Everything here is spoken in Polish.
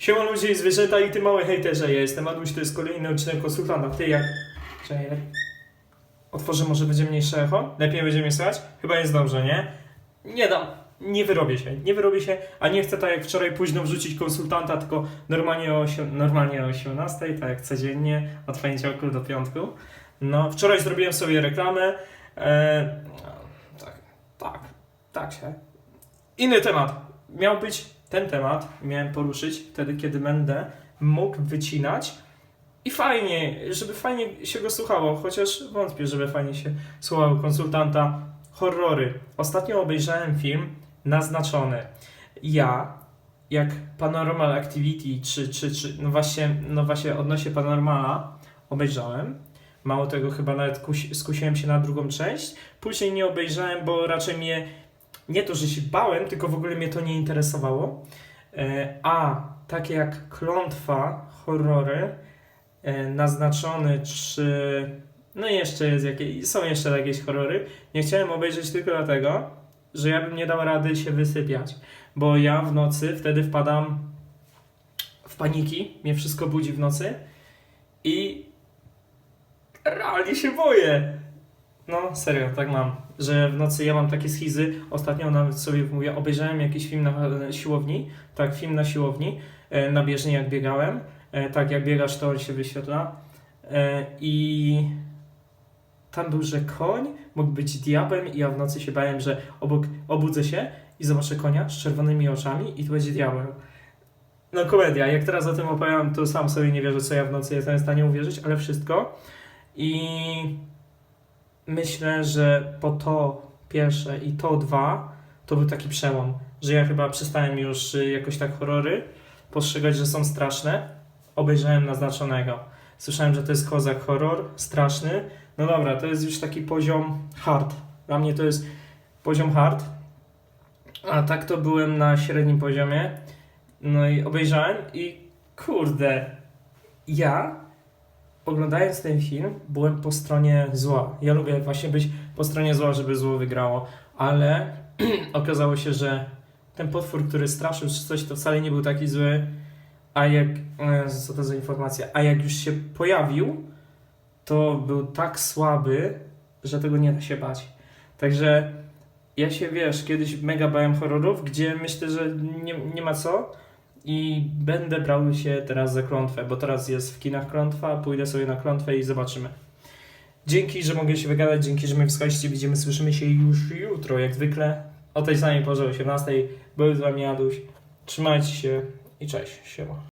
Siema ludzie i zwierzęta i ty mały hejterze, ja jestem Aduś, to jest kolejny odcinek konsultanta. Ty jak... Czekaj, jak... Otworzę, może będzie mniejsze echo? Lepiej będzie mnie słychać? Chyba jest dobrze, nie? Nie dam, nie wyrobię się, nie wyrobię się, a nie chcę tak jak wczoraj późno wrzucić konsultanta, tylko normalnie o, normalnie o 18, tak jak codziennie, od poniedziałku do piątku. No, wczoraj zrobiłem sobie reklamę, e, tak, tak, tak się. Inny temat, miał być ten temat, miałem poruszyć wtedy, kiedy będę mógł wycinać i fajnie, żeby fajnie się go słuchało, chociaż wątpię, żeby fajnie się słuchało konsultanta. Horrory. Ostatnio obejrzałem film Naznaczony. Ja, jak Paranormal Activity, czy, czy, czy no właśnie, no właśnie odnośnie Paranormala obejrzałem. Mało tego, chyba nawet kusi, skusiłem się na drugą część. Później nie obejrzałem, bo raczej mnie nie to, że się bałem, tylko w ogóle mnie to nie interesowało. E, A takie jak klątwa, horrory, e, naznaczony, czy. No i jeszcze jest jakieś, są jeszcze jakieś horrory. Nie chciałem obejrzeć tylko dlatego, że ja bym nie dał rady się wysypiać. Bo ja w nocy wtedy wpadam w paniki, mnie wszystko budzi w nocy i realnie się boję. No, serio, tak mam. Że w nocy ja mam takie schizy. Ostatnio nawet sobie mówię, obejrzałem jakiś film na siłowni. Tak, film na siłowni. E, na bieżni jak biegałem. E, tak, jak biegasz, to on się wyświetla. E, I tam był, że koń mógł być diabłem i ja w nocy się bałem, że obok obudzę się i zobaczę konia z czerwonymi oczami i to będzie diabeł. No komedia, jak teraz o tym opowiadam, to sam sobie nie wierzę, co ja w nocy jestem w stanie uwierzyć, ale wszystko. I myślę, że po to pierwsze i to dwa, to był taki przełom, że ja chyba przestałem już y, jakoś tak horrory postrzegać, że są straszne. Obejrzałem naznaczonego. Słyszałem, że to jest kozak horror, straszny. No dobra, to jest już taki poziom hard. Dla mnie to jest poziom hard. A tak to byłem na średnim poziomie. No i obejrzałem i kurde, ja oglądając ten film byłem po stronie zła. Ja lubię właśnie być po stronie zła, żeby zło wygrało, ale okazało się, że ten potwór, który straszył czy coś, to wcale nie był taki zły, a jak, e, co to za informacja, a jak już się pojawił, to był tak słaby, że tego nie da się bać. Także ja się, wiesz, kiedyś mega bałem horrorów, gdzie myślę, że nie, nie ma co i będę brał się teraz za klątwę, bo teraz jest w kinach klątwa, pójdę sobie na klątwę i zobaczymy. Dzięki, że mogę się wygadać, dzięki, że mnie wsłuchaliście, widzimy, słyszymy się już jutro, jak zwykle, o tej samej porze, o 18. Był z wami. Trzymajcie się i cześć, siema.